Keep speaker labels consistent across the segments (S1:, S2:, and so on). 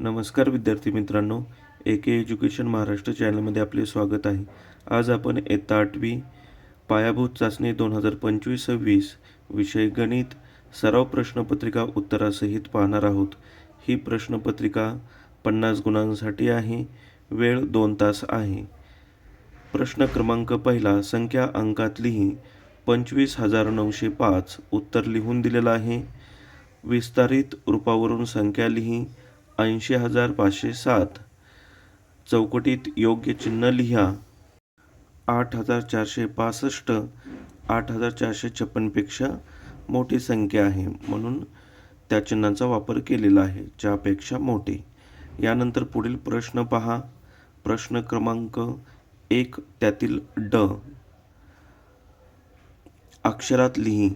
S1: नमस्कार विद्यार्थी मित्रांनो ए के एज्युकेशन महाराष्ट्र चॅनलमध्ये आपले स्वागत आहे. आज आपण इयत्ता आठवी पायाभूत चाचणी दोन हजार पंचवीस सव्वीस विषय गणित सराव प्रश्नपत्रिका उत्तरासहित पाहणार आहोत. ही प्रश्नपत्रिका पन्नास गुणांसाठी आहे वेळ दोन तास आहे. प्रश्न क्रमांक पहिला संख्या अंकात लिही पंचवीस हजार नऊशे पाच उत्तर लिहून दिलेलं आहे. विस्तारित रूपावरून संख्या लिही. ऐंशी हजार पाचशे सात. चौकटीत योग्य चिन्ह लिहा. आठ हजार चारशे पासष्ट. आठ हजार चारशे छप्पनपेक्षा मोठी संख्या आहे म्हणून त्या चिन्हांचा वापर केलेला आहे ज्यापेक्षा मोठे. यानंतर पुढील प्रश्न पहा. प्रश्न क्रमांक एक त्यातील ड. अक्षरात लिही.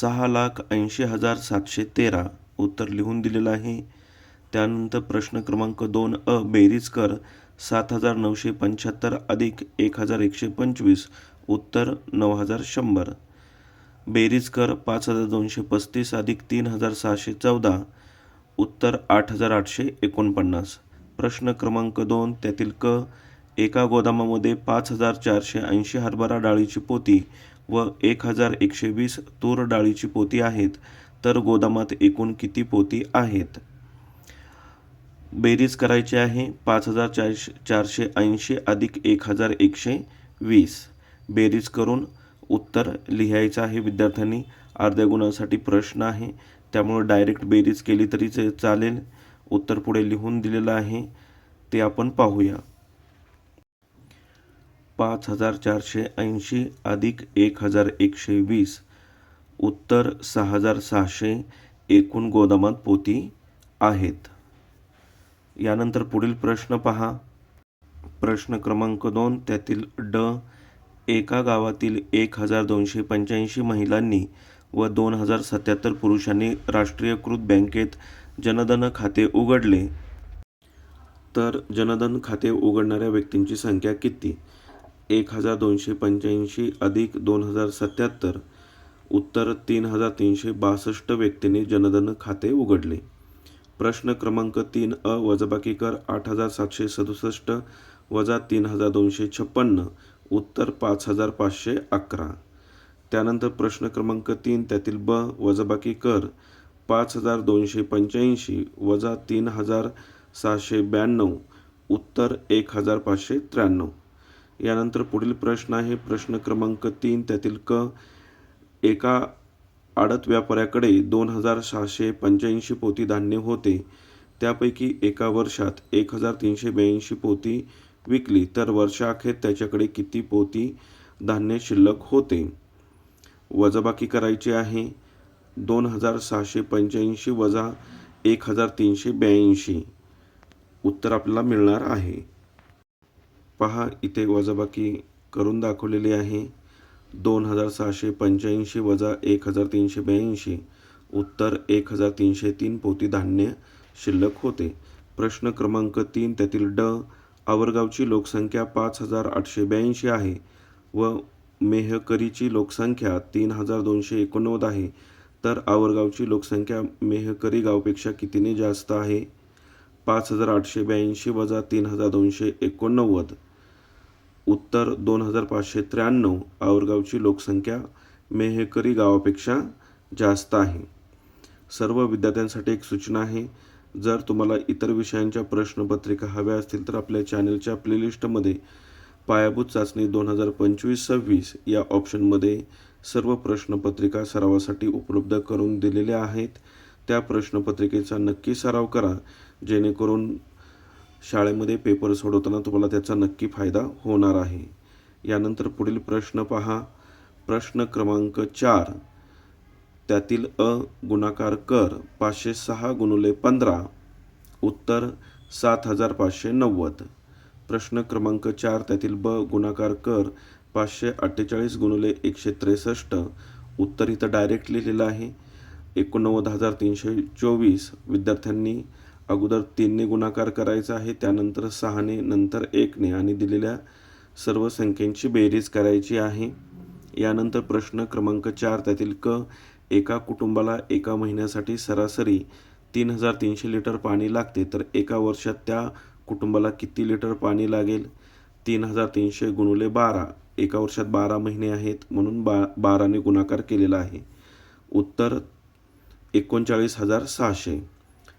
S1: सहा लाख ऐंशी हजार सातशे तेरा. उत्तर लिहून दिलेलं आहे. त्यानंतर प्रश्न क्रमांक दोन अ बेरीज कर. सात हजार नऊशे पंच्याहत्तर अधिक एक हजार एकशे पंचवीस. उत्तर नऊ हजार शंभर. बेरीज कर पाच हजार दोनशे पस्तीस अधिक तीन हजार सहाशे चौदा. उत्तर आठ हजार आठशे एकोणपन्नास. प्रश्न क्रमांक दोन त्यातील क एका गोदामामध्ये पाच हजार चारशे ऐंशी हरभरा डाळीची पोती व एक हजार एकशे वीस तूर डाळीची पोती आहेत. तर गोदामात एकूण किती पोती आहेत? बेरीज करायची आहे पाच हजार चारशे चारशे ऐंशी अधिक एक हजार एकशे वीस. बेरीज करून उत्तर लिहायचं आहे. विद्यार्थ्यांनी अर्ध्या गुणासाठी प्रश्न आहे. त्यामुळे डायरेक्ट बेरीज केली तरी चालेल. उत्तर पुढे लिहून दिलेलं आहे. ते आपण पाहूया. पाच हजार चारशे ऐंशी अधिक एक हजार एकशे वीस. उत्तर सहा हजार सहाशे एकूण गोदामात पोती आहेत. यानंतर पुढील प्रश्न पहा. प्रश्न क्रमांक दोन त्यातील ड एका गावातील एक हजार दोनशे पंच्याऐंशी महिलांनी व दोन हजार सत्याहत्तर पुरुषांनी राष्ट्रीयकृत बँकेत जनधन खाते उघडले. तर जनधन खाते उघडणाऱ्या व्यक्तींची संख्या किती? एक हजार दोनशे पंच्याऐंशी अधिक दोन हजार सत्याहत्तर. उत्तर तीन हजार तीनशे बासष्ट व्यक्तींनी जनधन खाते उघडले. प्रश्न क्रमांक तीन अ वजाबाकी कर आठ हजार सातशे सदुसष्ट वजा तीन हजार दोनशे छप्पन्न उत्तर पाच हजार पाचशे अकरा. त्यानंतर प्रश्न क्रमांक तीन त्यातील ब वजाबाकी कर पाच हजार दोनशे पंच्याऐंशी वजा तीन हजार सहाशे ब्याण्णव उत्तर एक हजार पाचशे त्र्याण्णव. यानंतर पुढील प्रश्न आहे प्रश्न क्रमांक तीन त्यातील क एका आडत व्यापाऱ्याकडे दोन हजार सहाशे पंच्याऐंशी पोती धान्य होते. त्यापैकी एका वर्षात एक हजार तीनशे ब्याऐंशी पोती विकली. तर वर्षाअखेर त्याच्याकडे किती पोती धान्य शिल्लक होते? वजाबाकी करायची आहे. दोन हजार सहाशे पंच्याऐंशी वजा एक हजार तीनशे ब्याऐंशी. उत्तर आपल्याला मिळणार आहे. पहा इथे वजाबाकी करून दाखवलेली आहे. दोन हजार सहाशे पंच्याऐंशी वजा एक हजार तीनशे ब्याऐंशी. उत्तर एक हजार तीनशे तीन पोती धान्य शिल्लक होते. प्रश्न क्रमांक तीन त्यातील ड आवरगावची लोकसंख्या पाच हजार आठशे ब्याऐंशी आहे व मेहकरीची लोकसंख्या तीन हजार दोनशे एकोणनव्वद आहे. तर आवरगावची लोकसंख्या मेहकरी गावपेक्षा कितीने जास्त आहे? पाच हजार आठशे ब्याऐंशी वजा तीन हजार दोनशे एकोणनव्वद. उत्तर दोन हजार पाचशे त्र्याण्णव आवरगावची लोकसंख्या मेहेकरी गावापेक्षा जास्त आहे. सर्व विद्यार्थ्यांसाठी एक सूचना आहे. जर तुम्हाला इतर विषयांच्या प्रश्नपत्रिका हव्या असतील तर आपल्या चॅनलच्या प्लेलिस्टमध्ये पायाभूत चाचणी दोन हजार पंचवीस सव्वीस या ऑप्शनमध्ये सर्व प्रश्नपत्रिका सरावासाठी उपलब्ध करून दिलेल्या आहेत. त्या प्रश्नपत्रिकेचा नक्की सराव करा. जेणेकरून शाळेमध्ये पेपर सोडवताना तुम्हाला त्याचा नक्की फायदा होणार आहे. यानंतर पुढील प्रश्न पहा. प्रश्न क्रमांक चार. त्यातील अ गुणाकार कर पाचशे सहा गुणुले पंधरा. उत्तर सात हजार पाचशे नव्वद. प्रश्न क्रमांक चार. त्यातील ब गुणाकार कर पाचशे अठ्ठेचाळीस गुणुले एकशे त्रेसष्ट. उत्तर इथं डायरेक्ट लिहिलेलं आहे. एकोणनव्वद हजार तीनशे चोवीस. विद्यार्थ्यांनी अगोदर तीनने गुणाकार करायचा आहे त्यानंतर सहाने नंतर एकने आणि दिलेल्या सर्व संख्यांची बेरीज करायची आहे. यानंतर प्रश्न क्रमांक चार त्यातील क एका कुटुंबाला एका महिन्यासाठी सरासरी तीन हजार तीनशे लिटर पाणी लागते तर एका वर्षात त्या कुटुंबाला किती लिटर पाणी लागेल? तीन हजार तीनशे गुणुले बारा एका वर्षात बारा महिने आहेत म्हणून बा बाराने गुणाकार केलेला आहे. उत्तर एकोणचाळीस हजार सहाशे.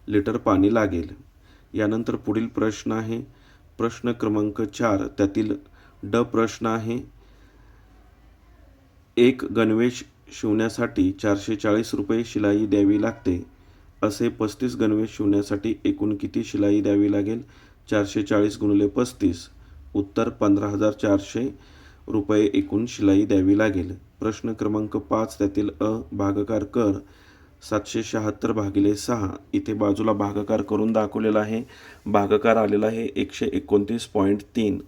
S1: लिटर पाणी लागेल. यानंतर पुढील प्रश्न आहे. प्रश्न क्रमांक चार त्यातील ड प्रश्न आहे. एक गणवेश शिवण्यासाठी चारशे चाळीस रुपये शिलाई द्यावी लागते. असे पस्तीस गणवेश शिवण्यासाठी एकूण किती शिलाई द्यावी लागेल? चारशे चाळीस गुणिले पस्तीस उत्तर पंधरा हजार चारशे रुपये एकूण शिलाई द्यावी लागेल. प्रश्न क्रमांक पाच त्यातील अ भागकार कर. सातशे शहात्तर भागिले सहा. इथे बाजूला भागाकार करून दाखवलेला आहे. भागाकार आलेला आहे एकशे एकोणतीस पॉईंट तीन.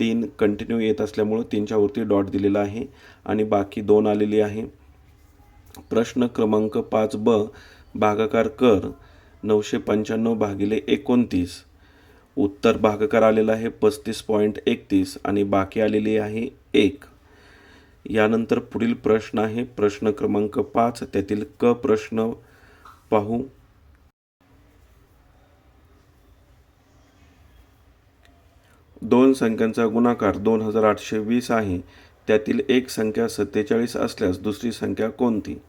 S1: तीन कंटिन्यू येत असल्यामुळं तीनच्यावरती डॉट दिलेला आहे. आणि बाकी दोन आलेली आहे. प्रश्न क्रमांक पाच ब. भागाकार कर नऊशे पंच्याण्णव भागिले एकोणतीस. उत्तर भागाकार आलेला आहे पस्तीस पॉईंट एकतीस. आणि बाकी आलेली आहे एक. यानंतर पुढील प्रश्न आहे. प्रश्न क्रमांक पाच. त्यातील क प्रश्न पाहू. दोन संख्यांचा गुणाकार दोन हजार आठशे वीस आहे. त्यातील एक संख्या सत्तेचाळीस असल्यास दुसरी संख्या कोणती?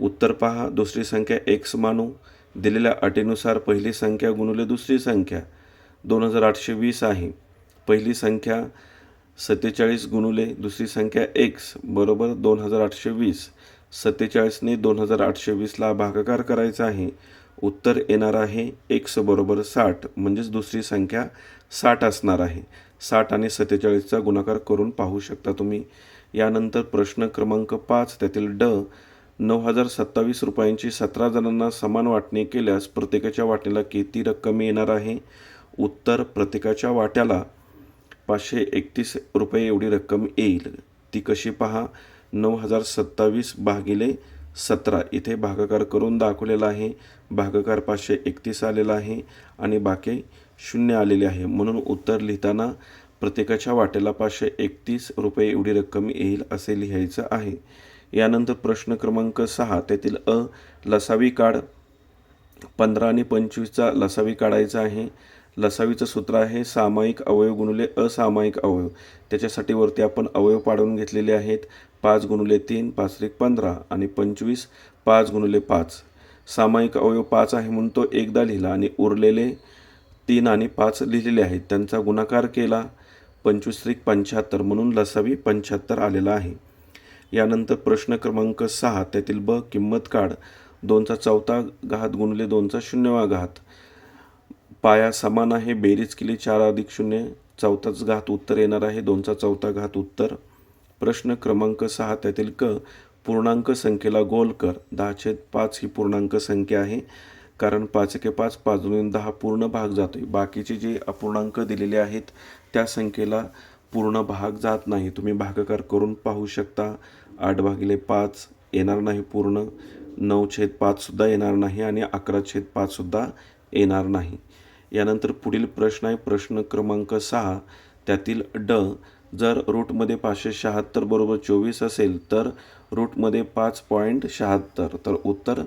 S1: उत्तर पहा. दुसरी संख्या एक्स मानू. दिलेल्या अटीनुसार पहिली संख्या गुणुले दुसरी संख्या. दोन हजार आठशे वीस आहे. पहिली संख्या सत्तेचाळीस गुणुले दुसरी संख्या एक्स बरोबर दोन हजार आठशे वीस. सत्तेचाळीसने दोन हजार आठशे वीसला भागाकार करायचा आहे. उत्तर येणार आहे एक्स बरोबर साठ म्हणजेच दुसरी संख्या साठ असणार आहे. साठ आणि सत्तेचाळीसचा गुणाकार करून पाहू शकता तुम्ही. यानंतर प्रश्न क्रमांक पाच त्यातील ड नऊ हजार सत्तावीस रुपयांची सतरा जणांना समान वाटणी केल्यास प्रत्येकाच्या वाटेला किती रक्कम येणार आहे? उत्तर प्रत्येकाच्या वाट्याला पाचशे एकतीस रुपये एवढी रक्कम येईल. ती कशी पहा? नऊ हजार सत्तावीस भागिले सतरा. इथे भागाकार करून दाखवलेला आहे. भागाकार पाचशे एकतीस आलेला आहे आणि बाकी शून्य आलेले आहे. म्हणून उत्तर लिहिताना प्रत्येकाच्या वाट्याला पाचशे एकतीस रुपये एवढी रक्कम येईल असे लिहायचं आहे. यानंतर प्रश्न क्रमांक सहा. त्यातील अ लसावी काढ पंधरा आणि पंचवीसचा लसावी काढायचा आहे. लसावीचं सूत्र आहे सामायिक अवयव गुणुले असामायिक अवयव. त्याच्यासाठी वरती आपण अवयव पाडून घेतलेले आहेत. पाच गुणुले तीन पाच एक पंधरा आणि पंचवीस पाच गुणुले पाच. सामायिक अवयव पाच आहे म्हणून तो एकदा लिहिला आणि उरलेले तीन आणि पाच लिहिलेले आहेत. त्यांचा गुणाकार केला. पंचवीस त्रिक पंच्याहत्तर म्हणून लसावी पंच्याहत्तर आलेला आहे. यानंतर प्रश्न क्रमांक सहा त्यातील ब किंमत काढ. दोनचा चौथा घात गुणले दोनचा शून्यवा घात. पाया समान आहे बेरीज केली चार अधिक शून्य चौथाच घात उत्तर येणार आहे दोनचा चौथा घात उत्तर. प्रश्न क्रमांक सहा त्यातील क पूर्णांक संख्येला गोल कर. दहा छेद पाच ही पूर्णांक संख्या आहे कारण पाच एके पाच पाच दोन दहा पूर्ण भाग जातो आहे बाकीचे जे अपूर्णांक दिलेले आहेत त्या संख्येला पूर्ण भाग जात नाही. तुम्ही भागाकार करून पाहू शकता आठ भागिले पाच येणार नाही पूर्ण नऊ छेद पाचसुद्धा येणार नाही आणि अकरा छेद पाचसुद्धा येणार नाही. यानंतर पुढील प्रश्न आहे. प्रश्न क्रमांक सहा. त्यातील ड. जर रूटमध्ये पाचशे शहात्तर बरोबर चोवीस असेल तर रूटमध्ये पाच पॉईंट शहात्तर. तर उत्तर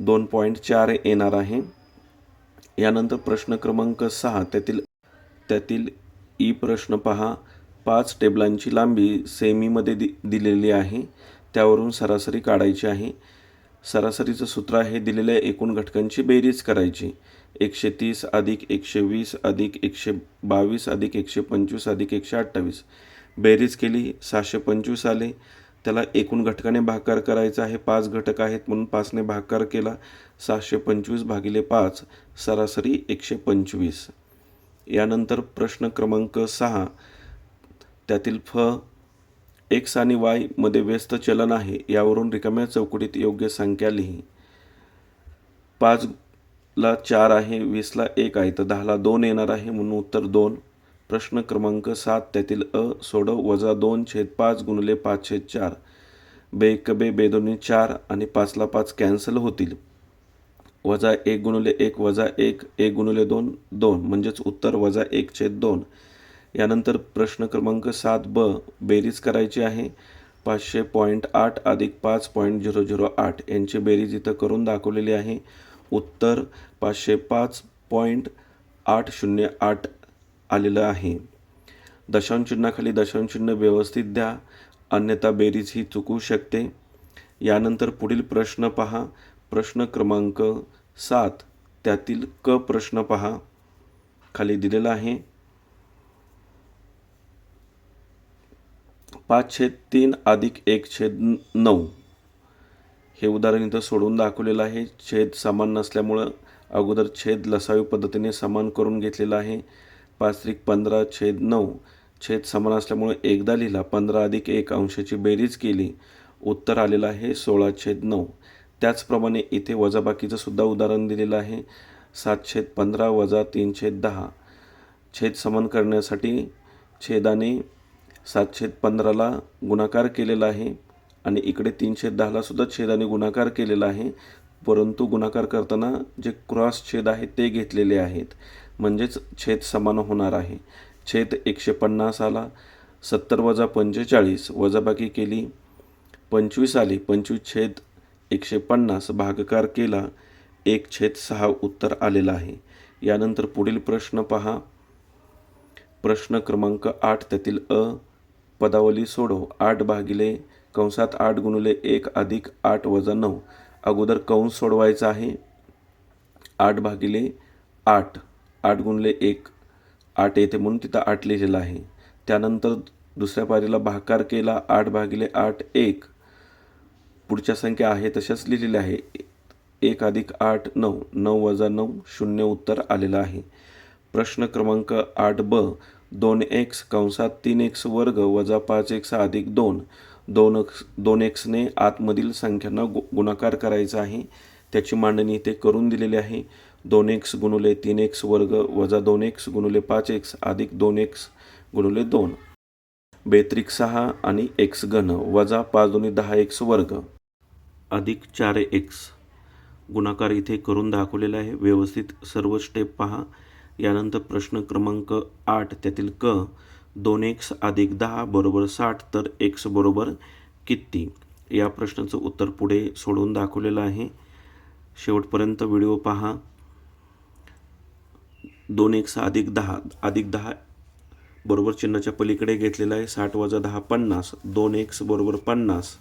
S1: दोन पॉईंट चार येणार आहे. यानंतर प्रश्न क्रमांक सहा. त्यातील त्यातील ई प्रश्न पहा. पाच टेबलांची लांबी सेमीमध्ये दि दिलेली आहे. त्यावरून सरासरी काढायची आहे. सरासरीचं सूत्र आहे दिलेल्या एकूण घटकांची बेरीज करायची. एकशे तीस अधिक एकशे वीस अधिक एकशे बावीस अधिक एकशे पंचवीस अधिक एकशे अठ्ठावीस बेरीज केली सहाशे पंचवीस आले. त्याला एकूण घटकाने भागाकार करायचा आहे. पाच घटक आहेत म्हणून पाचने भागाकार केला. सहाशे पंचवीस भागिले पाच सरासरी एकशे पंचवीस यानंतर प्रश्न क्रमांक सहा. त्यातील फ एक्स आणि वायमध्ये व्यस्त चलन आहे. यावरून रिकाम्या चौकटीत योग्य संख्या लिही. पाच ला चार आहे वीसला एक आहे तर दहाला दोन येणार आहे म्हणून उत्तर दोन. प्रश्न क्रमांक सात त्यातील अ सोडव वजा दोन छेद पाच गुणले पाच छेद चार. बे एक बे बेदोनी चार आणि पाचला पाच कॅन्सल होतील. वजा एक गुणुले एक वजा एक एक गुणुले दोन दोन म्हणजेच उत्तर वजा एक छेद दोन. यानंतर प्रश्न क्रमांक सात ब बेरीज करायची आहे. पाचशे पॉईंट आठ अधिक पाच पॉईंट झिरो झिरो आठ. यांची बेरीज इथं करून दाखवलेली आहे. उत्तर पाचशे पाच पॉईंट आठ शून्य आठ आलेलं आहे. दशांशचिन्हाखाली दशांशचिन्ह व्यवस्थित द्या अन्यथा बेरीज ही चुकू शकते. यानंतर पुढील प्रश्न पहा. प्रश्न क्रमांक सात त्यातील क प्रश्न पहा. खाली दिलेला आहे. पाच छेद तीन अधिक एक छेद नऊ. हे उदाहरण इथं सोडवून दाखवलेलं आहे. छेद समान नसल्यामुळं अगोदर छेद लसावी पद्धतीने समान करून घेतलेला आहे. पाच त्रिक पंधरा छेद नऊ छेद समान असल्यामुळे एकदा लिहिला पंधरा अधिक एक अंशाची बेरीज केली उत्तर आलेलं आहे सोळा छेद नऊ. त्याचप्रमाणे इथे वजाबाकीचं सुद्धा उदाहरण दिलेलं आहे. सात छेद पंधरा वजा तीन छेद दहा. छेद समान करण्यासाठी छेदाने सात छेद पंधराला गुणाकार केलेला आहे. आणि इकडे तीनशे दहाला सुद्धा छेदाने गुणाकार केलेला आहे. परंतु गुणाकार करताना जे क्रॉस छेद आहे ते घेतलेले आहेत. म्हणजेच छेद समान होणार आहे. छेद एकशे पन्नास आला. सत्तर वजा पंचेचाळीस वजाबाकी केली. पंचवीस आली. पंचवीस छेद एकशे पन्नास भागकार केला. एक छेद सहा उत्तर आलेलं आहे. यानंतर पुढील प्रश्न पहा. प्रश्न क्रमांक आठ त्यातील अ पदावली सोडव. आठ भागिले कंसात आठ गुणिले एक अधिक आठ वजा नऊ. अगोदर कंस सोडवायचा आहे. आठ भागिले आठ. आठ गुणले एक. आठ येते म्हणून तिथं आठ लिहिलेलं आहे. त्यानंतर दुसऱ्या पारीला भाकार केला. आठ भागिले आठ एक. पुढच्या संख्या आहे तशाच लिहिलेल्या आहे. एक अधिक आठ नऊ. नऊ वजा नऊ शून्य उत्तर आलेलं आहे. प्रश्न क्रमांक आठ ब. दोन एक्स कंसात तीन एक्स वर्ग वजा पाच एक्स अधिक दोन. दोन एक्स दोन एक्सने आतमधील संख्यांना गु गुणाकार करायचा आहे. त्याची मांडणी इथे करून दिलेली आहे. दोन एक्स गुणुले तीन एक्स वर्ग वजा दोन एक्स गुणुले पाच एक्स अधिक दोन एक्स गुणुले दोन. बेत्रिक सहा आणि एक्स घन वजा पाच दोन्ही दहा एक्स वर्ग अधिक चार एक्स गुणाकार इथे करून दाखवलेला आहे. व्यवस्थित सर्व स्टेप पहा. यानंतर प्रश्न क्रमांक आठ त्यातील क दोन एक्स अधिक दहा बरोबर साठ तर एक्स बरोबर किती? या प्रश्नाचं उत्तर पुढे सोडवून दाखवलेलं आहे. शेवटपर्यंत व्हिडिओ पहा. दोन एक्स अधिक दहा अधिक दहा बरोबर चिन्हाच्या पलीकडे घेतलेला आहे. साठ वजा दहा पन्नास. दोन एक्स बरोबर पन्नास.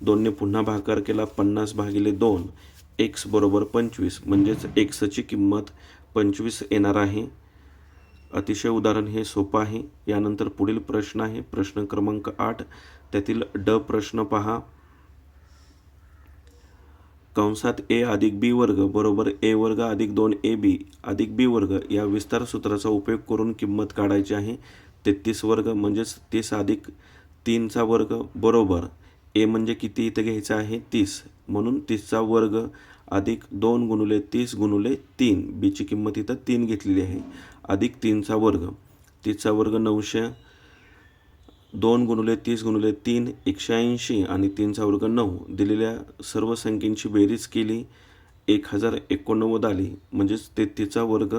S1: दोनने पुन्हा भाकार केला पन्नास भागिले दोन. एक्स बरोबर पंचवीस. म्हणजेच एक्सची किंमत पंचवीस येणार आहे. अतिशय उदाहरण हे सोपं आहे. यानंतर पुढील प्रश्न आहे. प्रश्न क्रमांक आठ. त्यातील ड प्रश्न पहा. कंसात ए अधिक बी वर्ग बरोबर ए वर्ग अधिक दोन ए बी अधिक बी वर्ग या विस्तार सूत्राचा उपयोग करून किंमत काढायची आहे. तेहतीस वर्ग म्हणजेच तीस अधिक तीनचा वर्ग बरोबर ए म्हणजे किती इथं घ्यायचं आहे? तीस. म्हणून तीसचा वर्ग अधिक दोन गुणुले तीस गुणुले तीन. बीची किंमत इथं तीन घेतलेली आहे. अधिक तीनचा वर्ग. तीसचा वर्ग नऊशे दोन गुणुले तीस गुणुले तीन एकशे ऐंशी आणि तीनचा वर्ग नऊ. दिलेल्या सर्व संख्येची बेरीज केली एक हजार एकोणनव्वद आली. म्हणजेच तेहतीसचा वर्ग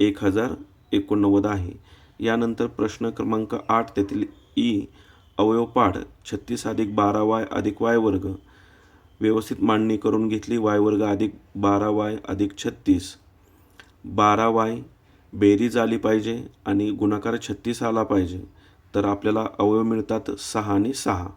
S1: एक हजार एकोणनव्वद आहे. यानंतर प्रश्न क्रमांक आठ तेथील ई अवयवपाठ छत्तीस अधिक बारा वाय अधिक वाय वर्ग. व्यवस्थित मांडणी करून घेतली वाय वर्ग अधिक बारा वाय अधिक छत्तीस. बारा वाय बेरीज आली पाहिजे आणि गुणाकार छत्तीस आला पाहिजे तर आपल्याला अवयव मिळतात सहा आणि सहा.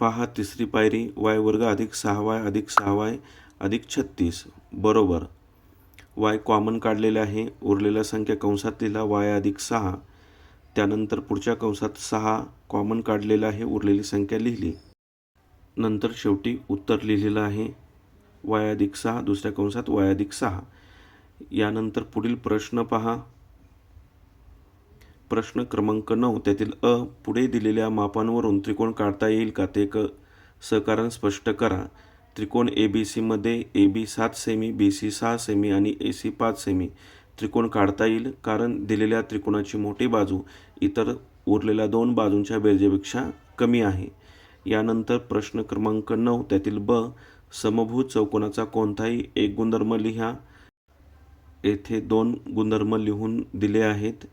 S1: पहा तिसरी पायरी वाय वर्ग अधिक सहा वाय अधिक सहा वाय अधिक छत्तीस. बरोबर. वाय कॉमन काढलेले आहे उरलेल्या संख्या कंसात लिहिला वाय अधिक सहा त्यानंतर पुढच्या कंसात सहा कॉमन काढलेलं आहे उरलेली संख्या लिहिली. नंतर शेवटी उत्तर लिहिलेलं आहे वयाधिक सहा दुसऱ्या कंसात वयाधिक सहा. यानंतर पुढील प्रश्न पहा. प्रश्न क्रमांक नऊ त्यातील अ पुढे दिलेल्या मापांवरून त्रिकोण काढता येईल का ते क सहकारण स्पष्ट करा. त्रिकोण ए बी सीमध्ये ए बी सात सेमी बी सी सहा सेमी आणि ए सी पाच सेमी. त्रिकोण काढता येईल. कारण दिलेल्या त्रिकोणाची मोठी बाजू इतर उरलेल्या दोन बाजूंच्या बेरजेपेक्षा कमी आहे. यानंतर प्रश्न क्रमांक नऊ त्यातील ब समभूत चौकोनाचा कोणताही एक गुणधर्म लिहा. येथे दोन गुणधर्म लिहून दिले आहेत.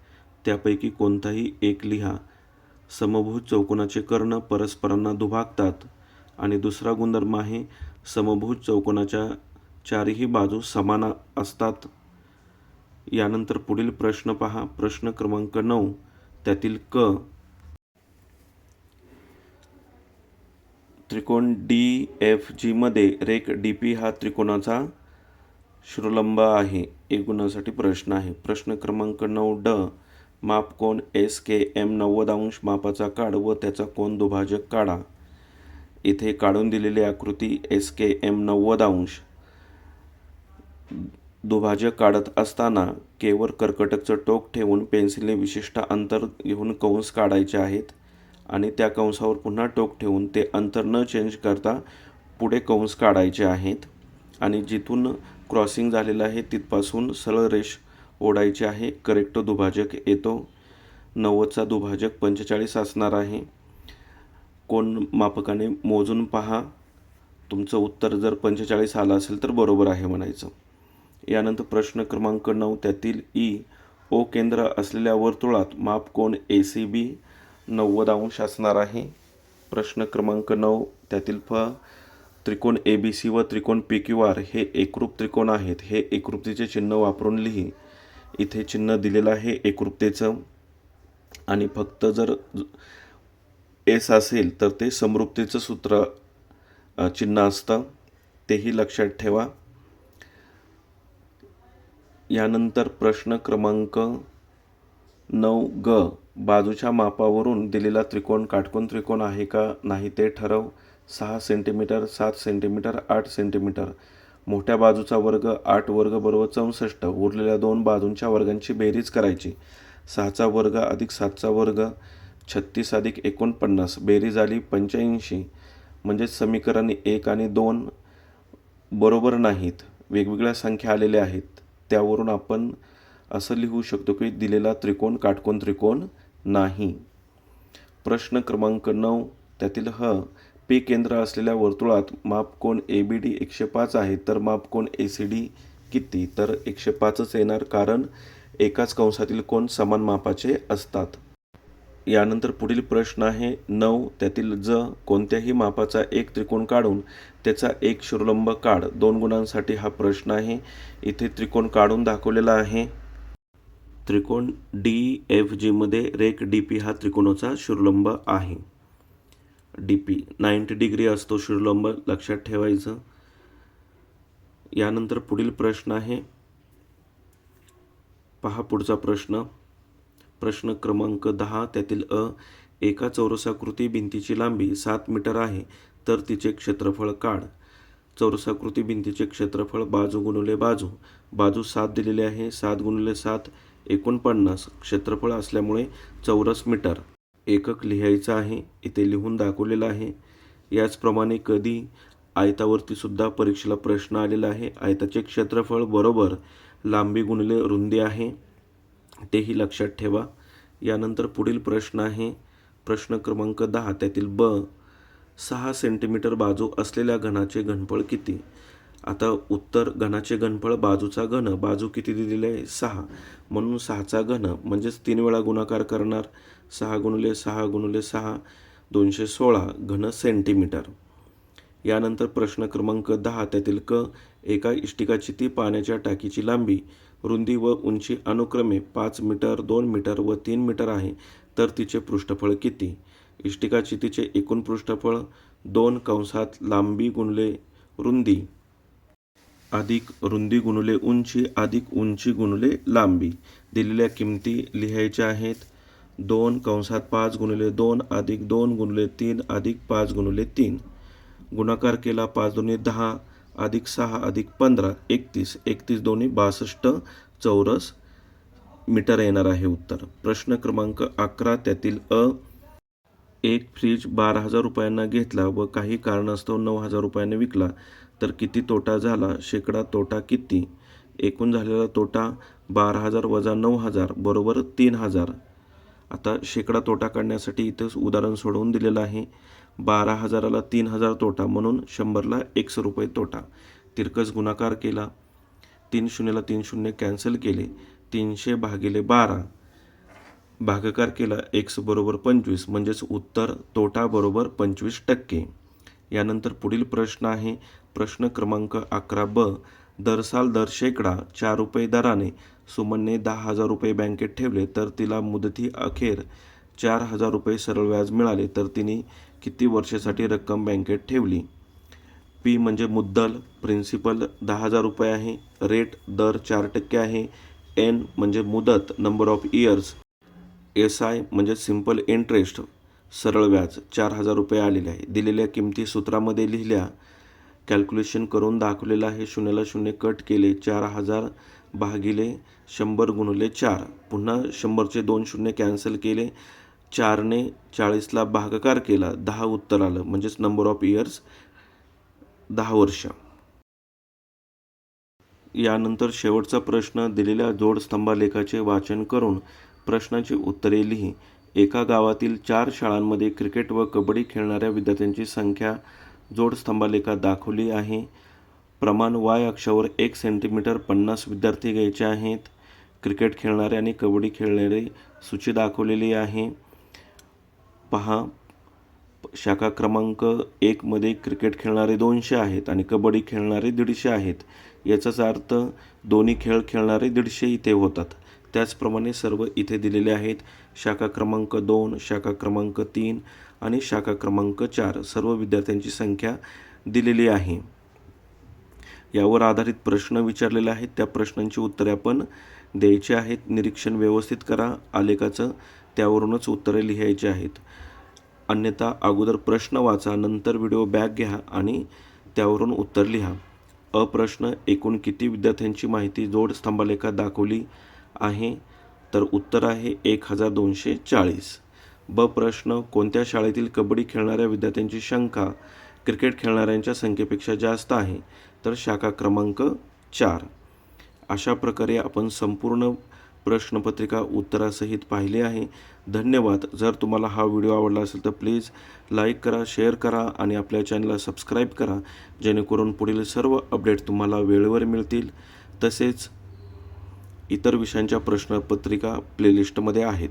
S1: त्यापैकी कोणताही एक लिहा. समभुज चौकोनाचे कर्ण परस्परांना दुभागतात. आणि दुसरा गुणधर्म आहे समभुज चौकोनाच्या चारही बाजू समान असतात. यानंतर पुढील प्रश्न पहा. प्रश्न क्रमांक नऊ. त्यातील क. त्रिकोण डी एफ जीमध्ये रेक डी पी हा त्रिकोणाचा श्रुलंब आहे. एक गुणासाठी प्रश्न आहे. प्रश्न क्रमांक नऊ ड. माप कोण एस के एम नव्वद अंश मापाचा काढ व त्याचा कोण दुभाजक काढा. इथे काढून दिलेली आकृती एस के एम नव्वद अंश. दुभाजक काढत असताना केवर कर्कटकचं टोक ठेवून पेन्सिलने विशिष्ट अंतर घेऊन कंस काढायचे आहेत आणि त्या कंसावर पुन्हा टोक ठेवून ते अंतर न चेंज करता पुढे कंस काढायचे आहेत. आणि जिथून क्रॉसिंग झालेलं आहे तिथपासून सरळ रेष ओढायची आहे. करेक्ट दुभाजक येतो. नव्वदचा दुभाजक पंचेचाळीस असणार आहे. कोण मापकाने मोजून पहा. तुमचं उत्तर जर पंचेचाळीस आलं असेल तर बरोबर आहे म्हणायचं. यानंतर प्रश्न क्रमांक नऊ त्यातील ई ओ केंद्र असलेल्या वर्तुळात माप कोण ए सी बी नव्वद अंश असणार आहे? प्रश्न क्रमांक नऊ त्यातील फ त्रिकोण ए बी सी व त्रिकोण पी क्यू आर हे एकरूप त्रिकोण आहेत. हे एकरूपतेचे चिन्ह वापरून लिही. इथे चिन्ह दिलेलं आहे एकरूपतेचं. आणि फक्त जर एस असेल तर ते समरूपतेचं सूत्र चिन्ह असतं. तेही लक्षात ठेवा. यानंतर प्रश्न क्रमांक नऊ ग. बाजूच्या मापावरून दिलेला त्रिकोण काटकोन त्रिकोण आहे का नाही ते ठरव. सहा सेंटीमीटर सात सेंटीमीटर आठ सेंटीमीटर मोठ्या बाजूचा वर्ग आठ वर्ग बरोबर चौसष्ट. उरलेल्या दोन बाजूंच्या वर्गांची बेरीज करायची. सहाचा वर्ग अधिक सातचा वर्ग छत्तीस अधिक एकोणपन्नास. बेरीज आली पंच्याऐंशी. म्हणजेच समीकरण एक आणि दोन बरोबर नाहीत. वेगवेगळ्या संख्या आलेल्या आहेत. त्यावरून आपण असं लिहू शकतो की दिलेला त्रिकोण काटकोन त्रिकोण नाही. प्रश्न क्रमांक नऊ त्यातील ह पी केंद्र असलेल्या वर्तुळात मापकोन ए बी डी एकशे पाच आहे तर मापकोन ए सी डी किती? तर एकशे पाचच येणार कारण एकाच कंसातील कोण समान मापाचे असतात. यानंतर पुढील प्रश्न आहे नऊ त्यातील ज कोणत्याही मापाचा एक त्रिकोण काढून त्याचा एक शुरलंब काढ. दोन गुणांसाठी हा प्रश्न आहे. इथे त्रिकोण काढून दाखवलेला आहे. त्रिकोण डी एफ जीमध्ये रेक डी पी हा त्रिकोणाचा शुरलंब आहे. डी पी नाईंटी डिग्री असतो शुरलंब लक्षात ठेवायचं. यानंतर पुढील प्रश्न आहे. पहा पुढचा प्रश्न. प्रश्न क्रमांक दहा त्यातील अ एका चौरसाकृती भिंतीची लांबी सात मीटर आहे तर तिचे क्षेत्रफळ काढ. चौरसाकृती भिंतीचे क्षेत्रफळ बाजू गुणुले बाजू. बाजू सात दिलेले आहे सात गुणुले सात एकोणपन्नास. क्षेत्रफळ असल्यामुळे चौरस मीटर. एकक लिहायचं आहे इथे लिहून दाखवलेलं आहे. याचप्रमाणे कधी आयतावरती सुद्धा परीक्षेला प्रश्न आलेला आहे आयताचे क्षेत्रफळ बरोबर लांबी गुणले रुंदी आहे. तेही लक्षात ठेवा. यानंतर पुढील प्रश्न आहे. प्रश्न क्रमांक दहा त्यातील ब सहा सेंटीमीटर बाजू असलेल्या घनाचे घनफळ किती? आता उत्तर घनाचे घनफळ बाजूचा घन बाजू किती दिलेली आहे? सहा. म्हणून सहाचा घन म्हणजेच तीन वेळा गुणाकार करणार. सहा गुणुले सहा गुणले सहा दोनशे सोळा घन सेंटीमीटर यानंतर प्रश्न क्रमांक दहा त्यातील क एका इष्टिकाची ती पाण्याच्या टाकीची लांबी. रुंदी व उंची अनुक्रमे पाच मीटर दोन मीटर व तीन मीटर आहे तर तिचे पृष्ठफळ किती? इष्टिकाची तिचे एकूण पृष्ठफळ दोन कंसात लांबी गुणले रुंदी. अधिक रुंदी गुणले उंची अधिक उंची गुणले लांबी. दिलेल्या किमती लिहायच्या आहेत. दोन कंसात पाच गुणले दोन अधिक दोन गुणले तीन अधिक पाच गुणले तीन. गुणाकार केला पाच दोन्ही दहा. अधिक सहा अधिक पंधरा एकतीस एकतीस दोन्ही बासष्ट चौरस मीटर येणार आहे उत्तर. प्रश्न क्रमांक अकरा त्यातील अ एक फ्रीज बारा हजार रुपयांना घेतला व काही कारणास्तव नऊ हजार रुपयाने विकला. तर किती तोटा झाला? शेकडा तोटा किती? एकूण झालेला तोटा बारा हजार वजा नऊ हजार बरोबर तीन हजार. आता शेकडा तोटा काढण्यासाठी इथंच उदाहरण सोडवून दिलेलं आहे. बारा हजाराला तीन हजार तोटा म्हणून शंभरला एकशे रुपये तोटा. तिरकस गुणाकार केला. तीन शून्यला तीन शून्य कॅन्सल केले. तीनशे भागिले बारा. भागाकार केला एक्स बरोबर पंचवीस म्हणजेच उत्तर तोटा बरोबर पंचवीस टक्के. यानंतर पुढील प्रश्न आहे. प्रश्न क्रमांक अकरा ब. दर साल दर शेकडा चार रुपये दराने सुमनने दहा हजार रुपये बँकेत ठेवले तर तिला मुदती अखेर चार हजार रुपये सरळ व्याज मिळाले तर तिने किती वर्षासाठी रक्कम बँकेत ठेवली? पी म्हणजे मुद्दल प्रिन्सिपल दहा हजार रुपये आहे रेट दर चार टक्के आहे एन म्हणजे मुदत number of years S I म्हणजे सिंपल इंटरेस्ट सरळ व्याज चार हजार रुपये आलेले आहे. दिलेल्या किमती सूत्रामध्ये लिहिल्या कॅल्क्युलेशन करून दाखवलेलं आहे शून्याला शून्य कट केले चार हजार भागिले शंभर गुणले चार. पुन्हा शंभरचे दोन शून्य कॅन्सल केले चारने चाळीसला भागाकार केला दहा उत्तर आलं म्हणजेच नंबर ऑफ इयर्स दहा वर्ष. यानंतर शेवटचा प्रश्न दिलेल्या जोडस्तंभालेखाचे वाचन करून प्रश्नाची उत्तरे लिही. एका गावातील चार शाळांमध्ये क्रिकेट व कबड्डी खेळणाऱ्या विद्यार्थ्यांची संख्या जोडस्तंभालेखात दाखवली आहे. प्रमाण वाय अक्षावर एक सेंटीमीटर पन्नास विद्यार्थी घ्यायचे आहेत. क्रिकेट खेळणारे आणि कबड्डी खेळणारे सूची दाखवलेली आहे. पहा शाखा क्रमांक एकमध्ये क्रिकेट खेळणारे दोनशे आहेत आणि कबड्डी खेळणारे दीडशे आहेत. याचाच अर्थ दोन्ही खेळ खेळणारे दीडशे इथे होतात. त्याचप्रमाणे सर्व इथे दिलेले आहेत. शाखा क्रमांक दोन शाखा क्रमांक तीन आणि शाखा क्रमांक चार. सर्व विद्यार्थ्यांची संख्या दिलेली आहे. यावर आधारित प्रश्न विचारलेले आहेत. त्या प्रश्नांची उत्तरे आपण द्यायची आहेत. निरीक्षण व्यवस्थित करा. आलेखाचं त्यावरूनच उत्तरे लिहायची आहेत. अन्यथा अगोदर प्रश्न वाचा नंतर व्हिडिओ बॅक घ्या आणि त्यावरून उत्तर लिहा. अ प्रश्न एकूण किती विद्यार्थ्यांची माहिती जोड स्तंभालेखात दाखवली आहे? तर उत्तर आहे एक हजार दोनशे चाळीस. ब प्रश्न कोणत्या शाळेतील कबड्डी खेळणाऱ्या विद्यार्थ्यांची शंका? क्रिकेट खेळणाऱ्यांच्या संख्येपेक्षा जास्त आहे. तर शाखा क्रमांक चार. अशा प्रकारे आपण संपूर्ण प्रश्नपत्रिका उत्तरासहित पाहिली आहे. धन्यवाद. जर तुम्हाला हा व्हिडिओ आवडला असेल तर प्लीज लाईक करा शेअर करा आणि आपल्या चॅनलला सबस्क्राईब करा. जेणेकरून पुढील सर्व अपडेट तुम्हाला वेळेवर मिळतील. तसेच इतर विषयांच्या प्रश्नपत्रिका प्लेलिस्टमध्ये आहेत.